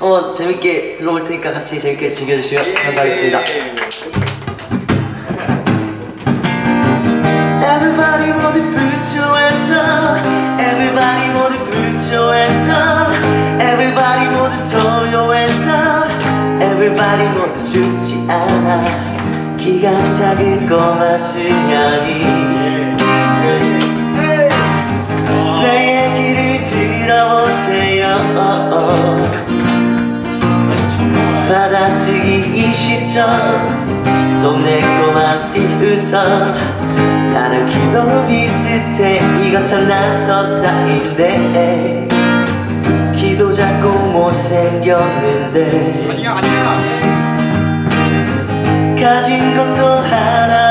한번 재밌게 불러볼 테니까 같이 재밌게 즐겨주시면 감사하겠습니다. Everybody 모두 부처해서 Everybody 모두 부처해서 Everybody 모두 조용해서 Everybody 모두 죽지 않아. 키가 작은 꼬마 수년이 내 얘기를 들어보세요 시점 동네 꼬마 비웃어. 나는 기도 비슷해 이건 참난 석사인데. 기도 잡고 못생겼는데. 아니야 아니야. 가진 것도 하나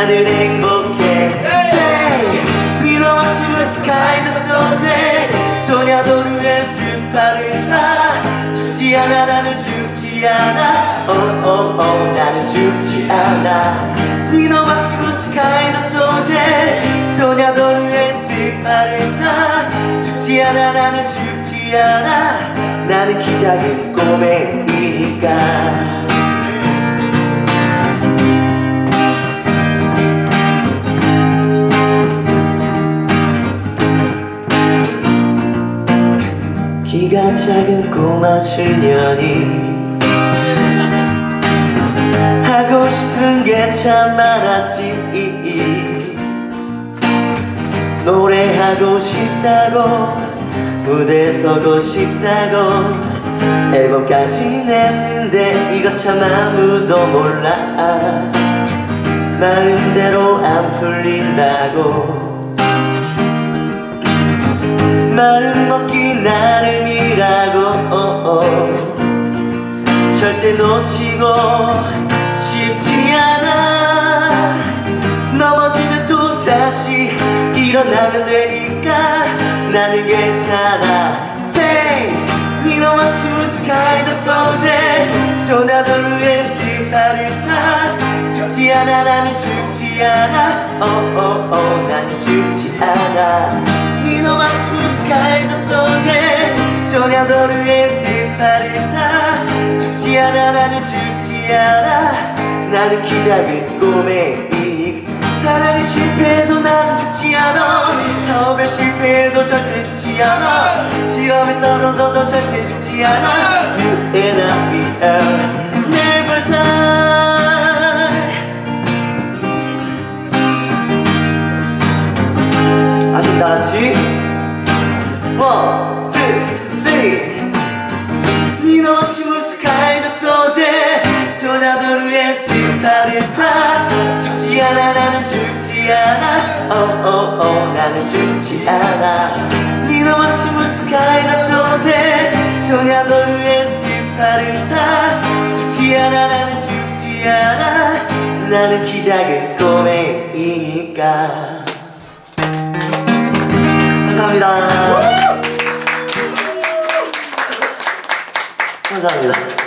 나는 행복해. Say, We know Maximus kind of soje 소냐도르의 스파를 타. 죽지 않아 나는 죽지 않아. Oh, oh, oh, 나는 죽지 않아. 니노 막시무스 카이도 소재. 소냐도르의 스파를 타. 죽지 않아 나는 죽지 않아. 나는 키 작은 꼬맹이니까 키가 작은 꼬마 수년이. 하고 싶은 게 참 많았지. 노래하고 싶다고 무대 서고 싶다고 앨범까지 냈는데 이거 참 아무도 몰라. 마음대로 안 풀린다고. 마음 먹기 나 절대 놓치고 싶지 않아. 넘어지면 또 다시 일어나면 되니까 나는 괜찮아. Say 니노 마시무스 카이도 소재. 소나도르의 스파를 타. 죽지 않아 나는 죽지 않아. Oh, oh, oh, 나는 죽지 않아. 니노 마시무스 카이도 소재 소나도르의 스파를 타 죽지 않아 나는 죽지 않아. 나는 키 작은 꼬맹이 사랑이 실패해도 난 죽지 않아. 사업에 실패해도 절대 죽지 않아. 시험에 떨어져도 절대 죽지 않아. You and I we are 니노 막시무스 카이저 소재 소나도르의 스파를 타 죽지 않아 나는 죽지 않아. Oh, oh, oh, 나는 죽지 않아. 니노 막시무스 카이저 소재 소나도르의 스파를 타 죽지 않아 나는 죽지 않아. 나는 키 작은 꼬맹이니까. 감사합니다 감사합니다